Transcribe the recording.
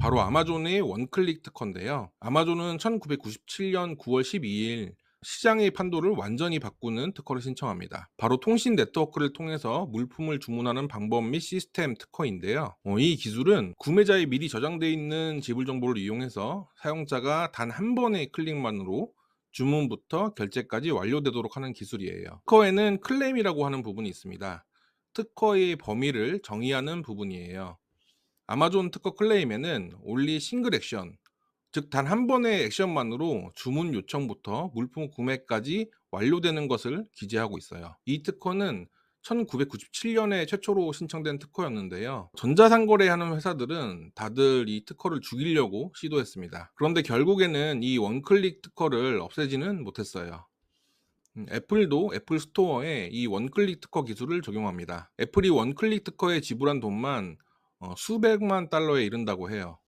바로 아마존의 원클릭 특허인데요. 아마존은 1997년 9월 12일 시장의 판도를 완전히 바꾸는 특허를 신청합니다. 바로 통신 네트워크를 통해서 물품을 주문하는 방법 및 시스템 특허인데요. 어, 이 기술은 구매자의 미리 저장되어 있는 지불 정보를 이용해서 사용자가 단 한 번의 클릭만으로 주문부터 결제까지 완료되도록 하는 기술이에요. 특허에는 클레임이라고 하는 부분이 있습니다. 특허의 범위를 정의하는 부분이에요. 아마존 특허 클레임에는 only 싱글 액션, 즉 단 한 번의 액션만으로 주문 요청부터 물품 구매까지 완료되는 것을 기재하고 있어요. 이 특허는 1997년에 최초로 신청된 특허였는데요. 전자상거래하는 회사들은 다들 이 특허를 죽이려고 시도했습니다. 그런데 결국에는 이 원클릭 특허를 없애지는 못했어요. 음, 애플도 애플 스토어에 이 원클릭 특허 기술을 적용합니다. 애플이 원클릭 특허에 지불한 돈만 어, 수백만 달러에 이른다고 해요.